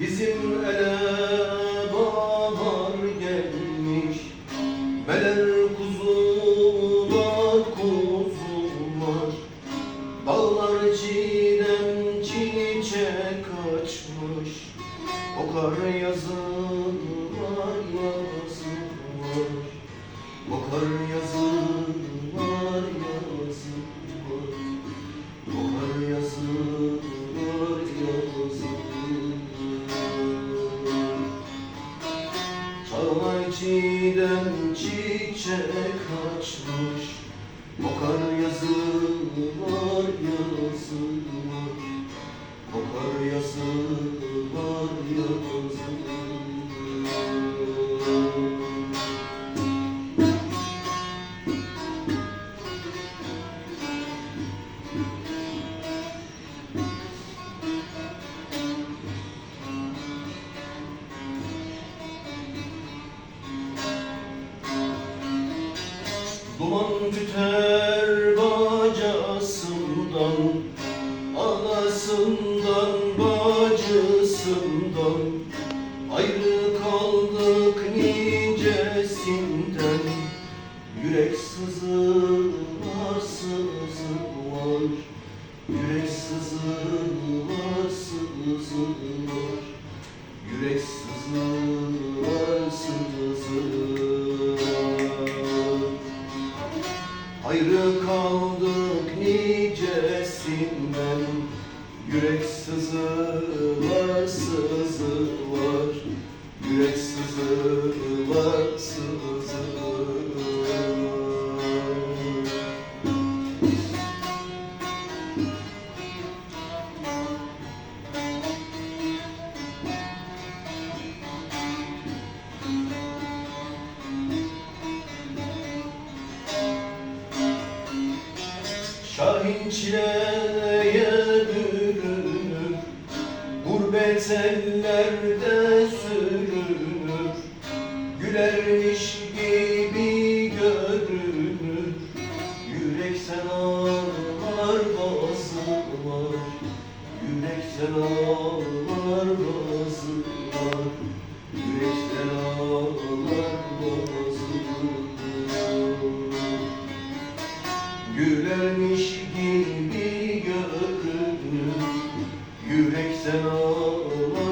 Bizim ele bahar gelmiş Meler kuzular kuzular Dağlar çiğdem çiçek açmış O kar yazın Ağaciden çiçek açmış. Kokar yazılar yazılar Duman tüter bacasından Anasından bacısından. Ayrı kaldık nicesinden Yürek sızılar sızılar Yürek sızılar sızılar Ayrı kaldık nicesinden. Yürek sızılar sızılar. Yürek sızılar Şahin çileye bürünür Gurbet ellerde sürünür Gülermiş gibi görünür Yürek sen ağlar basılır Yürek sen ağlar basılır Gitmiş gibi gördüm Yürekten ağlar